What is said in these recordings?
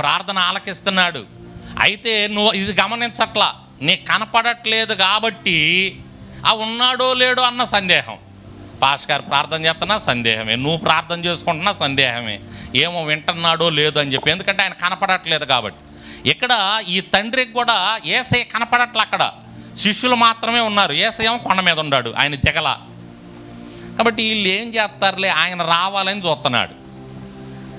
ప్రార్థన ఆలకిస్తున్నాడు. అయితే నువ్వు ఇది గమనించట్లా నీకు కనపడట్లేదు కాబట్టి ఆ ఉన్నాడో లేడో అన్న సందేహం. పాష్ గారు ప్రార్థన చేస్తున్నా సందేహమే నువ్వు ప్రార్థన చేసుకుంటున్నా సందేహమే. ఏమో వింటున్నాడో లేదో అని చెప్పి ఎందుకంటే ఆయన కనపడట్లేదు కాబట్టి. ఇక్కడ ఈ తండ్రికి కూడా ఏసయ్య కనపడట్లే అక్కడ. శిష్యులు మాత్రమే ఉన్నారు ఏసయ్య కొండ మీద ఉన్నాడు ఆయన దిగల. కాబట్టి వీళ్ళు ఏం చేస్తారులే ఆయన రావాలని చూస్తున్నాడు.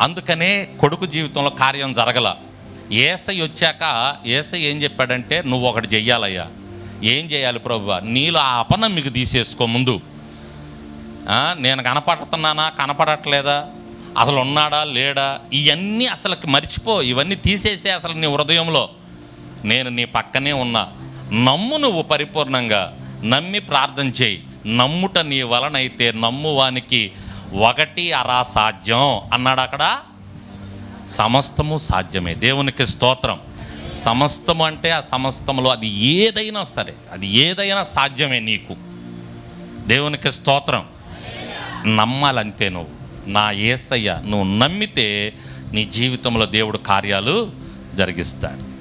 అందుకనే కొడుకు జీవితంలో కార్యం జరగల. ఏసై వచ్చాక ఏసై ఏం చెప్పాడంటే నువ్వు ఒకటి చెయ్యాలయ్యా. ఏం చేయాలి ప్రభు నీలో ఆ అపనమ్మిక తీసేసుకో ముందు. నేను కనపడుతున్నానా? కనపడట్లేదా? అసలు ఉన్నాడా? లేడా? ఇవన్నీ అసలు మర్చిపో. ఇవన్నీ తీసేసే అసలు నీ హృదయంలో. నేను నీ పక్కనే ఉన్నా. నమ్ము నువ్వు పరిపూర్ణంగా. నమ్మి ప్రార్థన చేయి. నమ్ముట నీ వలనైతే నమ్మువానికి ఒకటి అరా సాధ్యం అన్నాడు అక్కడ. సమస్తము సాధ్యమే. దేవునికి స్తోత్రం. సమస్తము అంటే ఆ సమస్తములో అది ఏదైనా సరే అది ఏదైనా సాధ్యమే నీకు. దేవునికి స్తోత్రం. నమ్మాలంతే నువ్వు. నా ఏసయ్య నువ్వు నమ్మితే నీ జీవితంలో దేవుడు కార్యాలు జరిగిస్తాడు.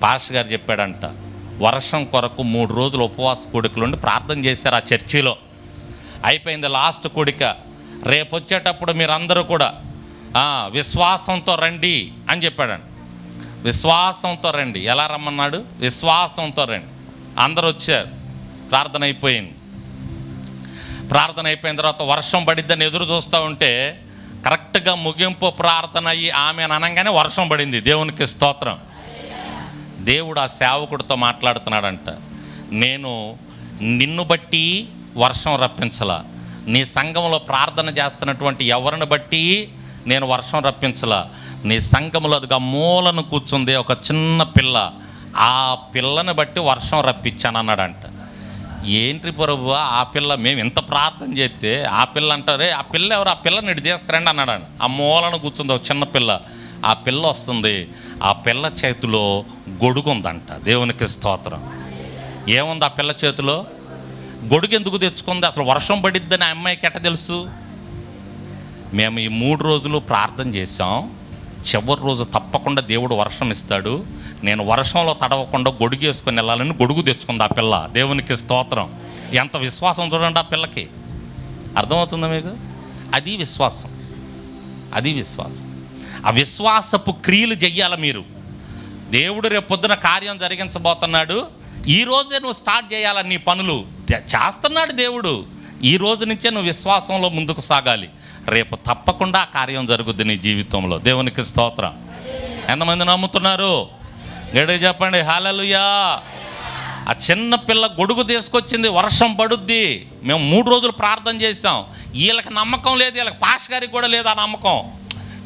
పాష గారు చెప్పాడంట వర్షం కొరకు మూడు రోజులు ఉపవాస కూడికలుండి ప్రార్థన చేశారు ఆ చర్చిలో. అయిపోయింది లాస్ట్ కోడిక. రేపు వచ్చేటప్పుడు మీరందరూ కూడా విశ్వాసంతో రండి అని చెప్పాడండి. విశ్వాసంతో రండి. ఎలా రమ్మన్నాడు? విశ్వాసంతో రండి. అందరూ వచ్చారు. ప్రార్థన అయిపోయింది. ప్రార్థన అయిపోయిన తర్వాత వర్షం పడిద్దని ఎదురు చూస్తూ ఉంటే కరెక్ట్గా ముగింపు ప్రార్థన అయ్యి ఆమె అనగానే వర్షం పడింది. దేవునికి స్తోత్రం. దేవుడు ఆ సేవకుడితో మాట్లాడుతున్నాడంట. నేను నిన్ను బట్టి వర్షం రప్పించలా. నీ సంఘంలో ప్రార్థన చేస్తున్నటువంటి ఎవరిని బట్టి నేను వర్షం రప్పించలా. నీ సంఘంలో అదిగా మూలను కూర్చుంది ఒక చిన్న పిల్ల. ఆ పిల్లని బట్టి వర్షం రప్పించాను అన్నాడంట ఏంటి ప్రభు ఆ పిల్ల మేము ఇంత ప్రార్థన చేస్తే ఆ పిల్ల అంటారే ఆ పిల్ల ఎవరు? ఆ పిల్లని ఇటు తీసుకురండి అన్నాడు ఆ మూలను కూర్చుంది ఒక చిన్న పిల్ల. ఆ పిల్ల వస్తుంది. ఆ పిల్ల చేతిలో గొడుగు ఉందంట దేవునికి స్తోత్రం. ఏముంది ఆ పిల్ల చేతిలో? గొడుగు ఎందుకు తెచ్చుకుంది? అసలు వర్షం పడిద్దని ఆ అమ్మాయికి ఎట్ట తెలుసు? మేము ఈ మూడు రోజులు ప్రార్థన చేసాం చివరి రోజు తప్పకుండా దేవుడు వర్షం ఇస్తాడు. నేను వర్షంలో తడవకుండా గొడుగు వేసుకొని వెళ్ళాలని గొడుగు తెచ్చుకుంది ఆ పిల్ల. దేవునికి స్తోత్రం. ఎంత విశ్వాసం చూడండి ఆ పిల్లకి. అర్థమవుతుందా మీకు? అది విశ్వాసం. అది విశ్వాసం. ఆ విశ్వాసపు క్రియలు చెయ్యాలి మీరు? దేవుడు రేపు పొద్దున కార్యం జరిగించబోతున్నాడు. ఈ రోజే నువ్వు స్టార్ట్ చేయాలి నీ పనులు? చేస్తున్నాడు దేవుడు. ఈ రోజు నుంచే నువ్వు విశ్వాసంలో ముందుకు సాగాలి. రేపు తప్పకుండా కార్యం జరుగుద్ది నీ జీవితంలో. దేవునికి స్తోత్రం. ఎంతమంది నమ్ముతున్నారు? గడి చెప్పండి. హాలలుయా ఆ చిన్న పిల్ల గొడుగు తీసుకొచ్చింది వర్షం పడుద్ది. మేము మూడు రోజులు ప్రార్థన చేసాం వీళ్ళకి నమ్మకం లేదు వీళ్ళకి పాష్ గారికి కూడా లేదు ఆ నమ్మకం.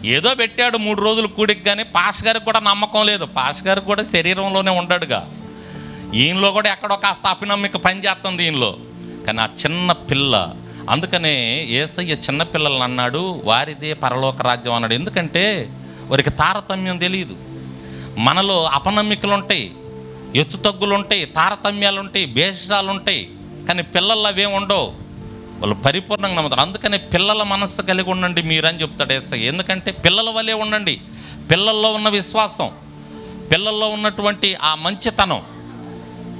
ఏదో పెట్టాడు మూడు రోజులు కూడికి కానీ పాష్ గారికి కూడా నమ్మకం లేదు. పాష్ గారికి కూడా శరీరంలోనే ఉంటాడుగా ఈయనలో కూడా ఎక్కడో కాస్త అపినమ్మిక పనిచేస్తుంది దీనిలో కానీ ఆ చిన్న పిల్ల అందుకనే ఏసయ్య చిన్నపిల్లలు అన్నాడు వారిదే పరలోక రాజ్యం అన్నాడు. ఎందుకంటే వారికి తారతమ్యం తెలియదు మనలో అపనమ్మికలు ఉంటాయి ఎత్తు తగ్గులు ఉంటాయి తారతమ్యాలు ఉంటాయి భేషాలు ఉంటాయి కానీ పిల్లల్లో అవేం ఉండవు. వాళ్ళు పరిపూర్ణంగా నమ్ముతారు. అందుకనే పిల్లల మనస్సు కలిగి ఉండండి మీరని చెప్తాడు ఏసై ఎందుకంటే పిల్లల వల్లే ఉండండి. పిల్లల్లో ఉన్న విశ్వాసం పిల్లల్లో ఉన్నటువంటి ఆ మంచితనం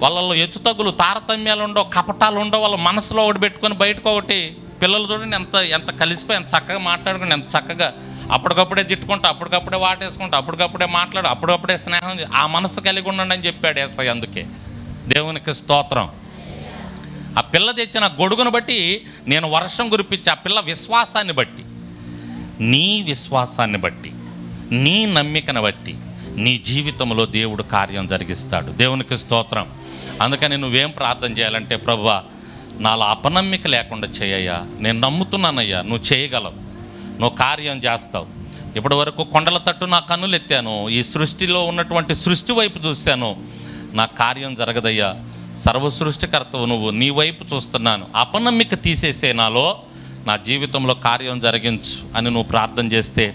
వాళ్ళల్లో ఎత్తుతగ్గులు తారతమ్యాలు ఉండవు కపటాలు ఉండవు వాళ్ళ మనసులో ఒకటి పెట్టుకొని బయటకు ఒకటి పిల్లలు చూడండి ఎంత ఎంత కలిసిపోయి ఎంత చక్కగా మాట్లాడుకుని ఎంత చక్కగా అప్పటికప్పుడే తిట్టుకుంటా అప్పటికప్పుడే వాటేసుకుంటా అప్పటికప్పుడే మాట్లాడు అప్పటికప్పుడే స్నేహం ఆ మనసు కలిగి ఉండండి అని చెప్పాడు ఎస్ఐ అందుకే. దేవునికి స్తోత్రం. ఆ పిల్ల తెచ్చిన గొడుగును బట్టి నేను వర్షం కురిపించి ఆ పిల్ల విశ్వాసాన్ని బట్టి. నీ విశ్వాసాన్ని బట్టి నీ నమ్మికను బట్టి నీ జీవితంలో దేవుడు కార్యం జరిగిస్తాడు. దేవునికి స్తోత్రం. అందుకని నువ్వేం ప్రార్థన చేయాలంటే ప్రభువా నాలో అపనమ్మిక లేకుండా చేయయ్యా. నేను నమ్ముతున్నానయ్యా. నువ్వు చేయగలవు. నువ్వు కార్యం చేస్తావు. ఇప్పటి వరకు కొండల తట్టు నా కన్నులు ఎత్తాను. ఈ సృష్టిలో ఉన్నటువంటి సృష్టి వైపు చూశాను. నా కార్యం జరగదయ్యా. సర్వ సృష్టికర్తవు నువ్వు. నీ వైపు చూస్తున్నాను. అపనమ్మిక తీసేసే నాలో నా జీవితంలో కార్యం జరిగించు అని నువ్వు ప్రార్థన చేస్తే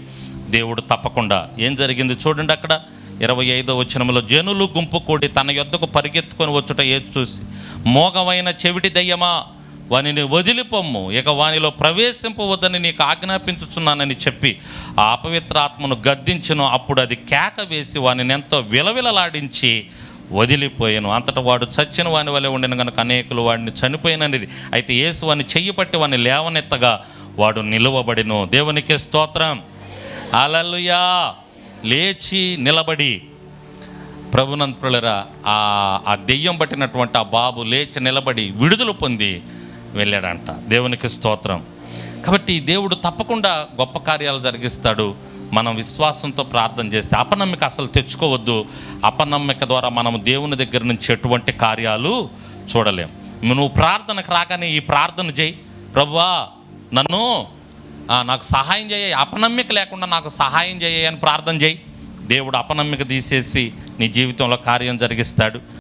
దేవుడు తప్పకుండా ఏం జరిగింది చూడండి అక్కడ. ఇరవై ఐదో వచనంలో జనులు గుంపు కూడి తన యొద్దకు పరిగెత్తుకొని వచ్చుట ఏది చూసి మోగమైన చెవిటి దయ్యమా? వానిని వదిలిపొమ్ము. ఇక వానిలో ప్రవేశింపవద్దని నీకు ఆజ్ఞాపించుచున్నానని చెప్పి ఆ అపవిత్రాత్మను గద్దించను. అప్పుడు అది కేక వేసి వానిని ఎంతో విలవిలలాడించి వదిలిపోయాను. అంతటా వాడు చచ్చిన వాని వలె ఉండిన కనుక అనేకులు వాడిని చనిపోయినది అయితే యేసు వాని చెయ్యి పట్టి వాడిని లేవనెత్తగా వాడు నిలువబడిను. దేవునికి స్తోత్రం. అలలుయా లేచి నిలబడి. ప్రభునంతులరా ఆ ఆ దెయ్యం పట్టినటువంటి ఆ బాబు లేచి నిలబడి విడుదల పొంది వెళ్ళాడంట. దేవునికి స్తోత్రం. కాబట్టి దేవుడు తప్పకుండా గొప్ప కార్యాలు జరిగిస్తాడు. మనం విశ్వాసంతో ప్రార్థన చేస్తే అపనమ్మిక అసలు తెచ్చుకోవద్దు. అపనమ్మిక ద్వారా మనం దేవుని దగ్గర నుంచి ఎటువంటి కార్యాలు చూడలేం. నువ్వు ప్రార్థనకు రాగానే ఈ ప్రార్థన చేయి. ప్రభువా నన్ను నాకు సహాయం చేయ అపనమ్మిక లేకుండా నాకు సహాయం చేయ అని ప్రార్థన చేయి. దేవుడు అపనమ్మిక తీసేసి నీ జీవితంలో కార్యం జరిగిస్తాడు.